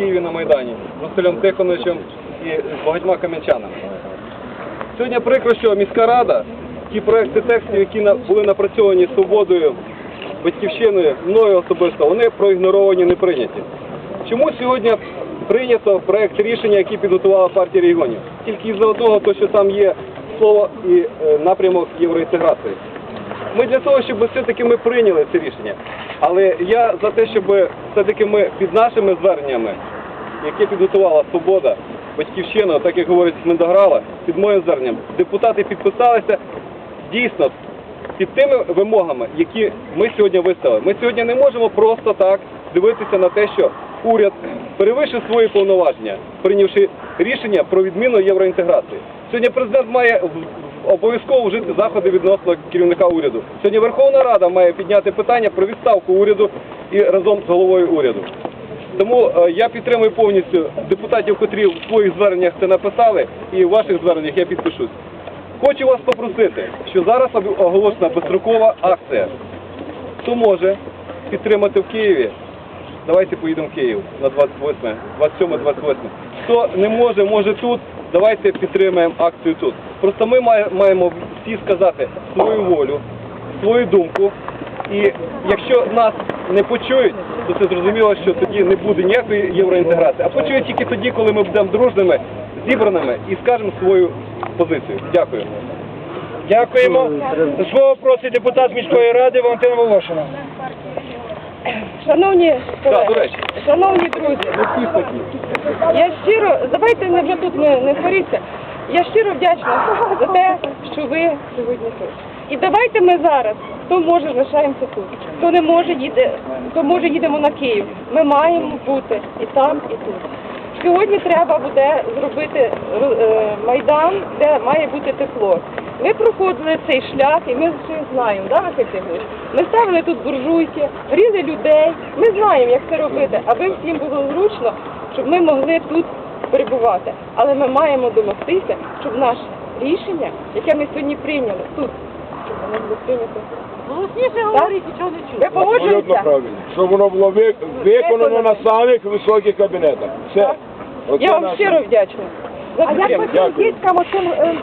Києві на Майдані з Василем Тихоновичем і багатьма кам'янчанами. Сьогодні прикро, що міська рада, ті проекти текстів, які були напрацьовані свободою, батьківщиною, мною особисто, вони проігноровані, не прийняті. Чому сьогодні прийнято проект рішення, який підготувала партія регіонів? Тільки із-за одного, то, що там є слово і е, напрямок євроінтеграції. Ми для того, щоб все-таки ми прийняли це рішення. Але я за те, щоб все-таки ми під нашими зверненнями, яке підготувала Свобода, Батьківщина, так як говорить Смендограла, під моїм зверненням, депутати підписалися дійсно під тими вимогами, які ми сьогодні виставили. Ми сьогодні не можемо просто так дивитися на те, що уряд перевищив свої повноваження, прийнявши рішення про відміну євроінтеграції. Сьогодні президент має обов'язково вжити заходи відносно керівника уряду. Сьогодні Верховна Рада має підняти питання про відставку уряду і разом з головою уряду. Тому е, я підтримую повністю депутатів, котрі в своїх зверненнях це написали, і в ваших зверненнях я підпишусь. Хочу вас попросити, що зараз оголошена безстрокова акція. Хто може підтримати в Києві? Давайте поїдемо в Київ на 28, 27-28. Хто не може, може тут. Давайте підтримаємо акцію тут. Просто ми маємо всі сказати свою волю, свою думку. І якщо нас не почують, то це зрозуміло, що тоді не буде ніякої євроінтеграції. А почують тільки тоді, коли ми будемо дружними, зібраними і скажемо свою позицію. Дякую. Дякуємо. До слова просить депутат міської ради Валентина Волошина. Шановні колеги, шановні друзі, я щиро, давайте не вже тут не, не сваріться. Я щиро вдячна за те, що ви сьогодні тут. І давайте ми зараз, хто може, лишаємося тут, хто не може, їде, хто може, їдемо на Київ. Ми маємо бути і там, і тут. Сьогодні треба буде зробити е, майдан, де має бути тепло. Ми проходили цей шлях, і ми все знаємо, да, Василь Ми ставили тут буржуйки, гріли людей. Ми знаємо, як це робити, аби всім було зручно, щоб ми могли тут перебувати. Але ми маємо домогтися, щоб наше рішення, яке ми сьогодні прийняли тут, воно було прийнято. Голосніше говоріть, нічого не чути. Ви погоджуєтеся? правильно. Щоб воно було ви- виконано на самих високих кабінетах. Все. Оце Я вам наше. щиро вдячна. За А як підтримку. ви діткам оцим